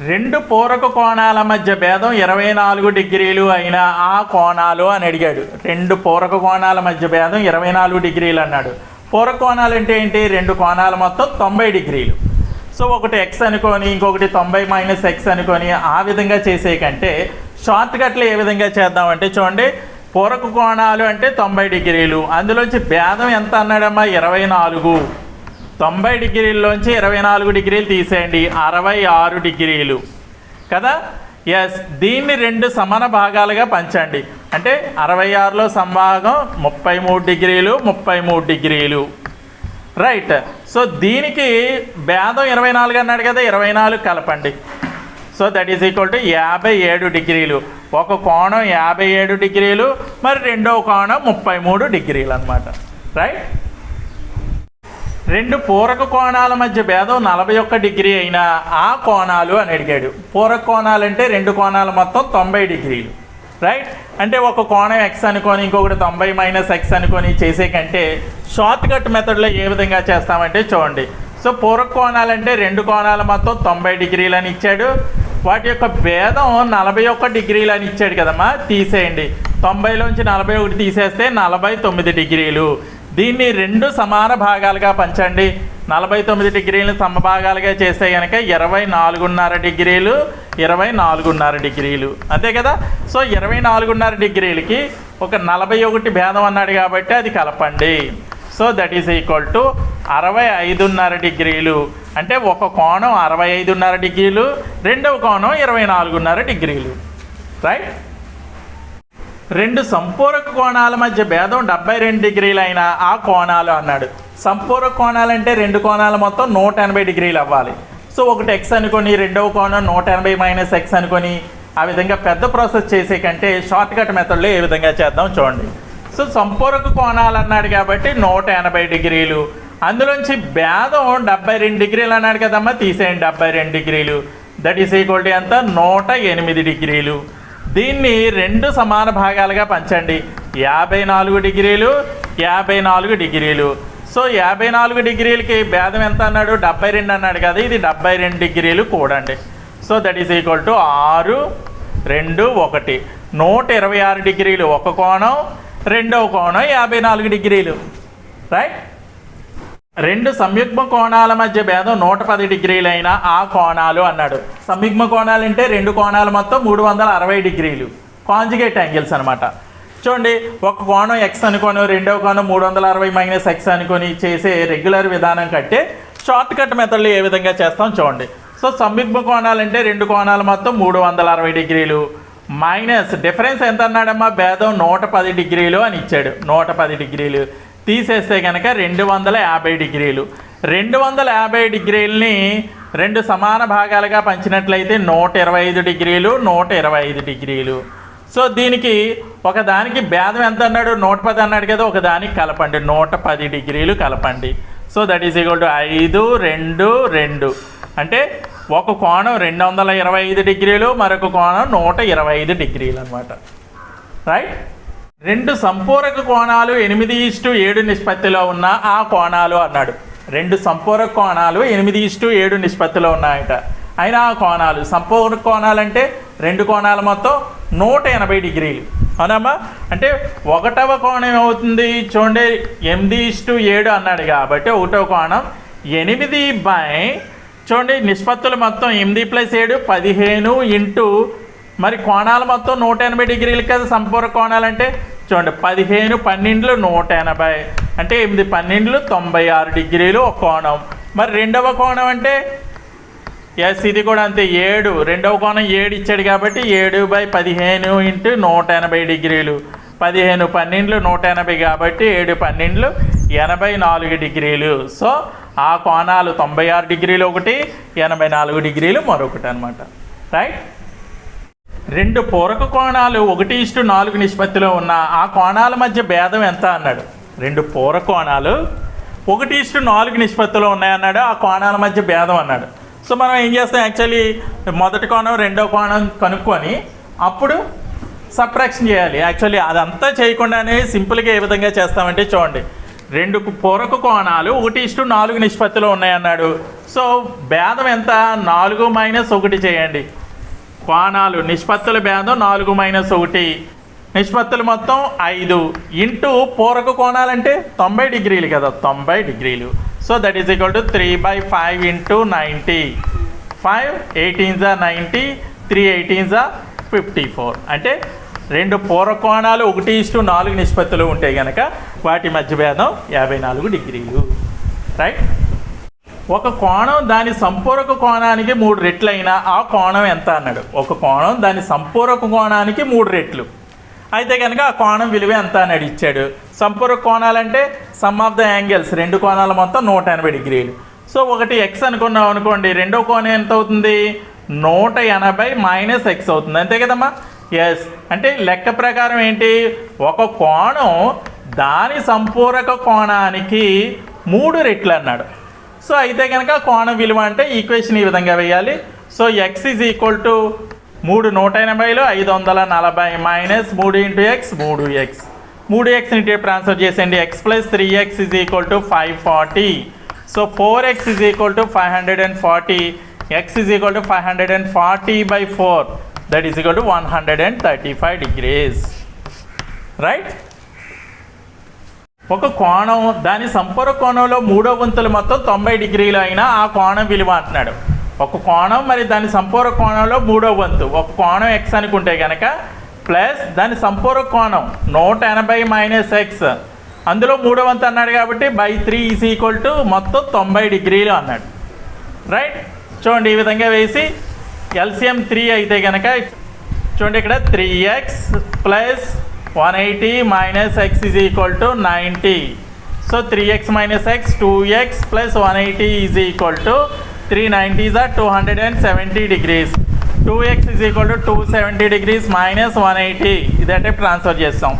రెండు పూరక కోణాల మధ్య భేదం ఇరవై నాలుగు డిగ్రీలు అయిన ఆ కోణాలు అని అడిగాడు. రెండు పూరక కోణాల మధ్య భేదం ఇరవై నాలుగు డిగ్రీలు అన్నాడు. పూరక కోణాలు అంటే ఏంటి? రెండు కోణాలు మొత్తం తొంభై డిగ్రీలు. సో ఒకటి ఎక్స్ అనుకొని ఇంకొకటి తొంభై మైనస్ ఎక్స్ అనుకొని ఆ విధంగా చేసే కంటే షార్ట్ కట్లు ఏ విధంగా చేద్దామంటే చూడండి పూరక కోణాలు అంటే తొంభై డిగ్రీలు. అందులోంచి భేదం ఎంత అన్నాడమ్మా? ఇరవై నాలుగు. తొంభై డిగ్రీల్లోంచి ఇరవై నాలుగు డిగ్రీలు తీసేయండి. అరవై ఆరు డిగ్రీలు. కదా? ఎస్ దీన్ని రెండు సమాన భాగాలుగా పంచండి. అంటే అరవై ఆరులో సంభాగం ముప్పై మూడు డిగ్రీలు ముప్పై మూడు డిగ్రీలు. రైట్ సో దీనికి భేదం ఇరవై నాలుగు అన్నాడు కదా ఇరవై నాలుగు కలపండి. So that is equal to యాభై ఏడు డిగ్రీలు. ఒక కోణం యాభై ఏడు డిగ్రీలు మరి రెండో కోణం ముప్పై మూడు డిగ్రీలు అనమాట రైట్ రెండు పూరక కోణాల మధ్య భేదం నలభై ఒక్క డిగ్రీ అయినా ఆ కోణాలు అని అడిగాడు. పూరక కోణాలు అంటే రెండు కోణాలు మొత్తం తొంభై డిగ్రీలు. రైట్ అంటే ఒక కోణం ఎక్స్ అనుకొని ఇంకొకటి తొంభై మైనస్ ఎక్స్ అనుకొని చేసే కంటే షార్ట్ కట్ మెథడ్లో ఏ విధంగా చేస్తామంటే చూడండి. సో పూరక కోణాలు అంటే రెండు కోణాలు మొత్తం తొంభై డిగ్రీలు అని ఇచ్చాడు. వాటి యొక్క భేదం నలభై ఒక్క డిగ్రీలు అని ఇచ్చాడు కదమ్మా. తీసేయండి. తొంభైలోంచి నలభై ఒకటి తీసేస్తే నలభై తొమ్మిది డిగ్రీలు. దీన్ని రెండు సమాన భాగాలుగా పంచండి. నలభై తొమ్మిది డిగ్రీలు సమభాగాలుగా చేస్తే కనుక ఇరవై నాలుగున్నర డిగ్రీలు ఇరవై నాలుగున్నర డిగ్రీలు. అంతే కదా? సో ఇరవై నాలుగున్నర డిగ్రీలకి ఒక నలభై ఒకటి భేదం అన్నాడు కాబట్టి అది కలపండి. So that is equal to అరవై ఐదున్నర డిగ్రీలు. అంటే ఒక కోణం అరవై ఐదున్నర డిగ్రీలు రెండవ కోణం ఇరవై నాలుగున్నర డిగ్రీలు. రైట్ రెండు సంపూరక కోణాల మధ్య భేదం డెబ్బై రెండు డిగ్రీలు అయిన ఆ కోణాలు అన్నాడు. సంపూరక కోణాలంటే రెండు కోణాలు మొత్తం నూట ఎనభై డిగ్రీలు అవ్వాలి. సో ఒకటి ఎక్స్ అనుకొని రెండవ కోణం నూట ఎనభై మైనస్ ఎక్స్ అనుకొని ఆ విధంగా పెద్ద ప్రాసెస్ చేసే కంటే షార్ట్కట్ మెథడ్లో ఏ విధంగా చేద్దాం చూడండి. సో సంపూరక కోణాలు అన్నాడు కాబట్టి నూట ఎనభై డిగ్రీలు. అందులోంచి భేదం డెబ్బై రెండు డిగ్రీలు అన్నాడు కదమ్మా తీసేయండి డెబ్బై రెండు డిగ్రీలు. దట్ ఈస్ ఈక్వల్ టు ఎంత? నూట ఎనిమిది డిగ్రీలు. దీన్ని రెండు సమాన భాగాలుగా పంచండి. యాభై నాలుగు డిగ్రీలు యాభై నాలుగు డిగ్రీలు. సో యాభై నాలుగు డిగ్రీలకి భేదం ఎంత అన్నాడు? డెబ్బై రెండు అన్నాడు కదా ఇది డెబ్బై రెండు డిగ్రీలు కూడండి. So that is equal to ఆరు రెండు ఒకటి. నూట ఇరవై ఆరు డిగ్రీలు ఒక కోణం రెండవ కోణం యాభై నాలుగు డిగ్రీలు. రైట్ రెండు సంయుగ్మ కోణాల మధ్య భేదం నూట పది డిగ్రీలైన ఆ కోణాలు అన్నాడు. సంయుగ్మ కోణాలు అంటే రెండు కోణాలు మొత్తం మూడు వందల అరవై డిగ్రీలు. కాంజుగేట్ యాంగిల్స్ అనమాట చూడండి ఒక కోణం ఎక్స్ అనుకోను రెండవ కోణం మూడు వందల అరవై మైనస్ ఎక్స్ అనుకొని చేసే రెగ్యులర్ విధానం కంటే షార్ట్ కట్ మెథడ్లు ఏ విధంగా చేస్తాం చూడండి. సో సంయుగ్మ కోణాలు అంటే రెండు కోణాలు మొత్తం మూడు వందల అరవై డిగ్రీలు. మైనస్ డిఫరెన్స్ ఎంత అన్నాడమ్మా? భేదం నూట పది డిగ్రీలు అని ఇచ్చాడు. నూట పది డిగ్రీలు. తీసేస్తే కనుక రెండు వందల యాభై డిగ్రీలు. రెండు వందల యాభై డిగ్రీలని రెండు సమాన భాగాలుగా పంచినట్లయితే నూట ఇరవై ఐదు డిగ్రీలు నూట ఇరవై ఐదు డిగ్రీలు. సో దీనికి ఒకదానికి భేదం ఎంత అన్నాడు? నూట పది అన్నాడు కదా ఒకదానికి కలపండి. నూట పది డిగ్రీలు కలపండి. So that is equal to ఐదు రెండు రెండు. అంటే ఒక కోణం రెండు వందల ఇరవై ఐదు డిగ్రీలు మరొక కోణం నూట ఇరవై ఐదు డిగ్రీలు అనమాట రైట్? రెండు సంపూరక కోణాలు ఎనిమిది ఇష్టు ఏడు నిష్పత్తిలో ఉన్న ఆ కోణాలు అన్నాడు. రెండు సంపూరక కోణాలు ఎనిమిది ఇష్టు ఏడు నిష్పత్తిలో ఉన్నాయట. అయినా ఆ కోణాలు సంపూరక కోణాలు అంటే రెండు కోణాలు మొత్తం నూట ఎనభై డిగ్రీలు. అవునమ్మా? అంటే ఒకటవ కోణం ఏమవుతుంది? చూడండి ఎనిమిది ఇష్టు ఏడు అన్నాడు కాబట్టి ఒకటవ కోణం ఎనిమిది బై చూడండి నిష్పత్తులు మొత్తం ఎనిమిది ప్లస్ ఏడు పదిహేను ఇంటూ మరి కోణాలు మొత్తం నూట ఎనభై డిగ్రీలు కదా సంపూర్ణ కోణాలు అంటే చూడండి పదిహేను పన్నెండులు నూట ఎనభై. అంటే ఎనిమిది పన్నెండులు తొంభై ఆరు డిగ్రీలు ఒక కోణం. మరి రెండవ కోణం అంటే ఎస్ ఇది కూడా అంతే ఏడు. రెండవ కోణం ఏడు ఇచ్చాడు కాబట్టి ఏడు బై పదిహేను ఇంటూ నూట ఎనభై డిగ్రీలు. పదిహేను పన్నెండులు నూట ఎనభై కాబట్టి ఏడు పన్నెండులు ఎనభై నాలుగు డిగ్రీలు. సో ఆ కోణాలు తొంభై ఆరు డిగ్రీలు ఒకటి ఎనభై నాలుగు డిగ్రీలు మరొకటి అనమాట రైట్ రెండు పూరక కోణాలు ఒకటి ఇష్టు నాలుగు నిష్పత్తిలో ఉన్న ఆ కోణాల మధ్య భేదం ఎంత అన్నాడు? రెండు పూర కోణాలు ఒకటి ఇష్టు నాలుగు నిష్పత్తిలో ఉన్నాయన్నాడు ఆ కోణాల మధ్య భేదం అన్నాడు. సో మనం ఏం చేస్తాం? యాక్చువల్లీ మొదటి కోణం రెండో కోణం కనుక్కొని అప్పుడు సప్రాక్షన్ చేయాలి. యాక్చువల్లీ అదంతా చేయకుండానే సింపుల్గా ఏ విధంగా చేస్తామంటే చూడండి. రెండు పూరక కోణాలు ఒకటి ఇష్టు నాలుగు నిష్పత్తిలో ఉన్నాయన్నాడు. సో భేదం ఎంత? నాలుగు మైనస్ ఒకటి చేయండి. కోణాలు నిష్పత్తుల భేదం నాలుగు మైనస్ ఒకటి. నిష్పత్తులు మొత్తం ఐదు. ఇంటూ పూరక కోణాలంటే తొంభై డిగ్రీలు కదా తొంభై డిగ్రీలు. So that is equal to three by five into ninety five eighteen జా నైంటీ త్రీ ఎయిటీన్ జా ఫిఫ్టీ ఫోర్ అంటే రెండు పూర్వకోణాలు ఒకటి ఇష్టు నాలుగు నిష్పత్తులు ఉంటాయి కనుక వాటి మధ్య భేదం యాభై నాలుగు డిగ్రీలు. రైట్ ఒక కోణం దాని సంపూరక కోణానికి మూడు రెట్లు అయినా ఆ కోణం ఎంత అన్నాడు? ఒక కోణం దాని సంపూరక కోణానికి మూడు రెట్లు. అయితే కనుక ఆ కోణం విలువ ఎంత అన్నాడు ఇచ్చాడు? సంపూరక కోణాలంటే సమ్ ఆఫ్ ద యాంగిల్స్ రెండు కోణాల మొత్తం నూట ఎనభై డిగ్రీలు. సో ఒకటి ఎక్స్ అనుకున్నాం అనుకోండి రెండో కోణం ఎంత అవుతుంది? నూట ఎనభై మైనస్ ఎక్స్ అవుతుంది. అంతే కదమ్మా? ఎస్ అంటే లెక్క ప్రకారం ఏంటి? ఒక కోణం దాని సంపూరక కోణానికి మూడు రెట్లు అన్నాడు. సో అయితే కనుక కోణం విలువ అంటే ఈక్వేషన్ ఈ విధంగా వేయాలి. So x is equal to మూడు నూట ఎనభైలో ఐదు వందల నలభై మైనస్ మూడు ఇంటూ ఎక్స్ మూడు ఎక్స్ మూడు ఎక్స్ ఇంటి ట్రాన్స్ఫర్ చేసేయండి. X plus three x is equal to five forty so four x is equal to five hundred and forty x is equal to five hundred and forty by four that is equal to one hundred and thirty five degrees right ఒక కోణం దాని సంపూర్ణ కోణంలో మూడో వంతులు మొత్తం తొంభై డిగ్రీలు అయినా ఆ కోణం విలువ అంటున్నాడు. ఒక కోణం మరి దాని సంపూర్ణ కోణంలో మూడో వంతు. ఒక కోణం ఎక్స్ అనుకుంటే కనుక ప్లస్ దాని సంపూర్ణ కోణం నూట ఎనభై మైనస్ ఎక్స్ అందులో మూడో వంతు అన్నాడు కాబట్టి by three is equal to మొత్తం తొంభై డిగ్రీలు అన్నాడు. రైట్? చూడండి ఈ విధంగా వేసి ఎల్సిఎం త్రీ అయితే కనుక చూడండి ఇక్కడ three x plus one eighty minus x is equal to ninety so three x minus x two x plus one eighty is equal to three nineties or two hundred and seventy degrees two x is equal to two seventy degrees minus one eighty ఇదంటే transfer చేస్తాం.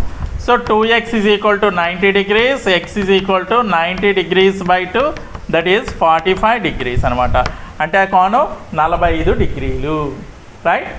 So two x is equal to ninety degrees x is equal to ninety degrees by two that is forty five degrees అనమాట అంటే ఆ కోణం నలభై ఐదు డిగ్రీలు. Right